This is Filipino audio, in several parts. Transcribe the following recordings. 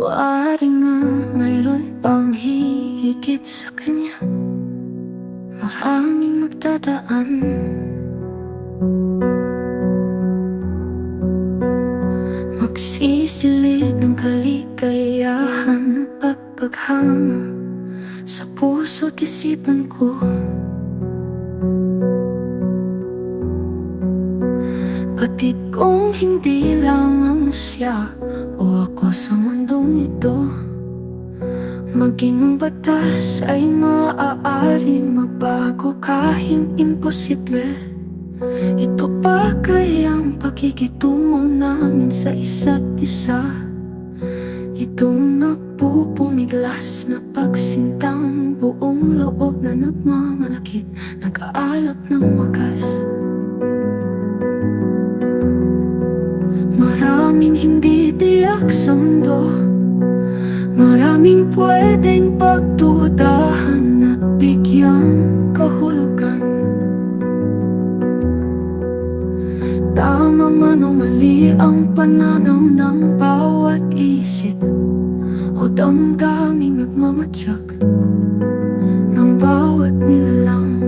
Wari nga mayroon pang hihigit sa kanya. Maraming magdadaan. Magsisilid ng kaligayahan at paghanga Sa puso't isipan ko. Batid kong hindi lamang siya mundong ito Maging ang batas ay maaari magbago kahit imposible. Ito pa kayang pakikitungo namin sa isa't isa? Itong nagpupumiglas na pagsintang buong loob na nagmamalakit Nag-aalap ng wagas Maraming hindi tiyak sa mundo Maraming pwedeng pagdudahan at bigyang kahulugan. Tama man o mali ang pananaw ng bawat isip O damdaming nagmamatyak ng bawat nilalang.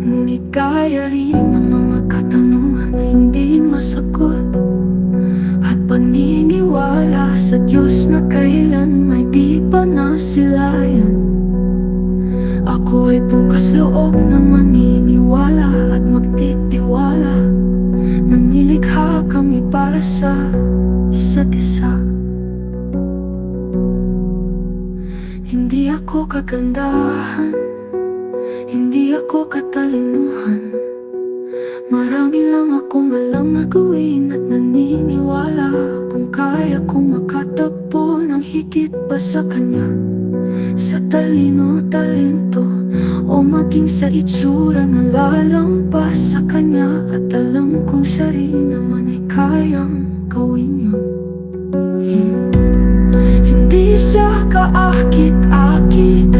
Ngunit kaya rin ang mga katanungan hindi masagot At paniniwala sa Diyos na kailan may di pa nasilayan. Ako ay bukas loob na maniniwala at magtitiwala. Na nilikha kami para sa isa't isa. Hindi ako kagandahan Hindi ako katalinuhan. Marami lang akong alam na gawin at naniniwala Kung kaya kong makatagpo ng higit pa sa kanya. Sa talino, talento O maging sa itsura na lalampas sa kanya. At alam kong siya rin naman ay kayang gawin yun. Hmm. Hindi siya kaakit-akit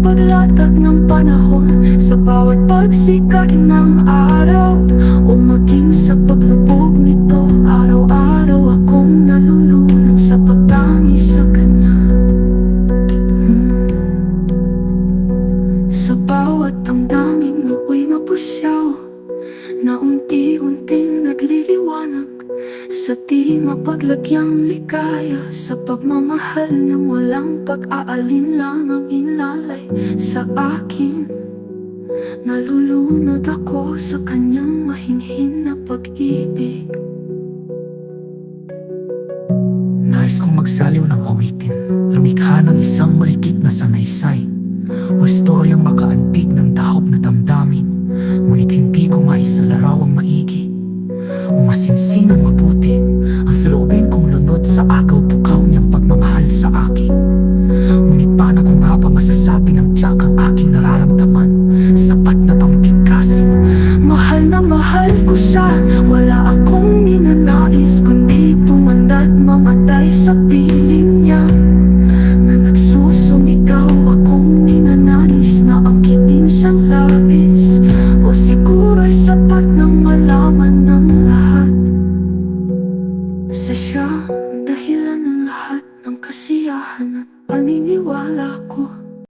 bawat paglatag ng panahon Sa bawat pagsikat ng araw. O maging sa paglubog nito. Araw-araw akong nalulunod sa pagtangi sa kanya. Hmm. Sa bawat damdamin mo'y mapusyaw Na unti-unting nagliliwanag. Sa di mapaglagyang ligaya Sa pagmamahal niyang walang pag-aalinlang ang inalay sa akin. Nalulunod ako sa kanyang mahinhin na pag-ibig. Nais kong magsaliw ng awitin. Lumikha ng isang malikit na sanaysay. O istoryang makaantig ng dahop na damdamin. Ngunit hindi ko maisalaraw ang maigi. O masinsinang mabuti Ang saloobin kong lunod sa agaw pukaw niyang pagmamahal sa akin. Ngunit paano ko nga ba masasabi ng tiyak ang